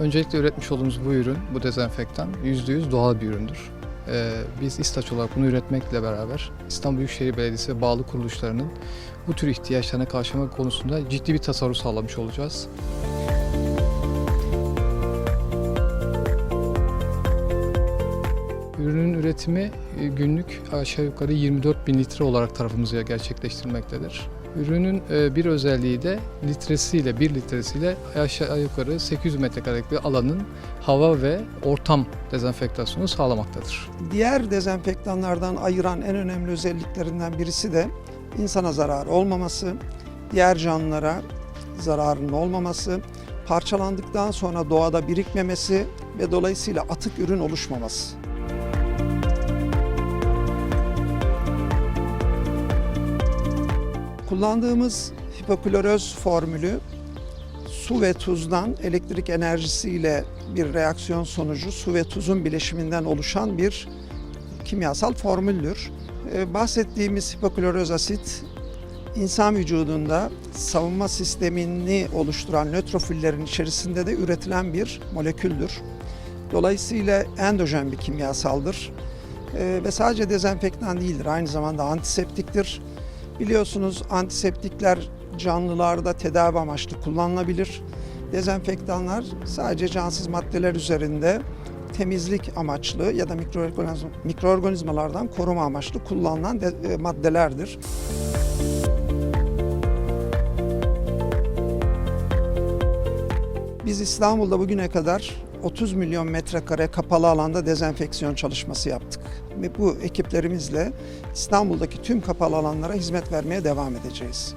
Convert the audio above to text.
Öncelikle üretmiş olduğumuz bu ürün, bu dezenfektan %100 doğal bir üründür. Ee, biz İstaç olarak bunu üretmekle beraber İstanbul Büyükşehir Belediyesi ve bağlı kuruluşlarının bu tür ihtiyaçlarına karşılamak konusunda ciddi bir tasarruf sağlamış olacağız. Ürünün üretimi e, günlük aşağı yukarı 24 bin litre olarak tarafımızca gerçekleştirmektedir. Ürünün e, bir özelliği de litresiyle, bir litresiyle aşağı yukarı 800 metrekarelik bir alanın hava ve ortam dezenfektasyonu sağlamaktadır. Diğer dezenfektanlardan ayıran en önemli özelliklerinden birisi de insana zarar olmaması, diğer canlılara zararının olmaması, parçalandıktan sonra doğada birikmemesi ve dolayısıyla atık ürün oluşmaması. Kullandığımız hipokloröz formülü su ve tuzdan elektrik enerjisiyle bir reaksiyon sonucu su ve tuzun bileşiminden oluşan bir kimyasal formüldür. Ee, bahsettiğimiz hipokloröz asit insan vücudunda savunma sistemini oluşturan nötrofillerin içerisinde de üretilen bir moleküldür. Dolayısıyla endojen bir kimyasaldır. Ee, ve sadece dezenfektan değildir, aynı zamanda antiseptiktir. Biliyorsunuz antiseptikler canlılarda tedavi amaçlı kullanılabilir. Dezenfektanlar sadece cansız maddeler üzerinde temizlik amaçlı ya da mikroorganizm- mikroorganizmalardan koruma amaçlı kullanılan e, maddelerdir. Biz İstanbul'da bugüne kadar 30 milyon metrekare kapalı alanda dezenfeksiyon çalışması yaptık. Ve bu ekiplerimizle İstanbul'daki tüm kapalı alanlara hizmet vermeye devam edeceğiz.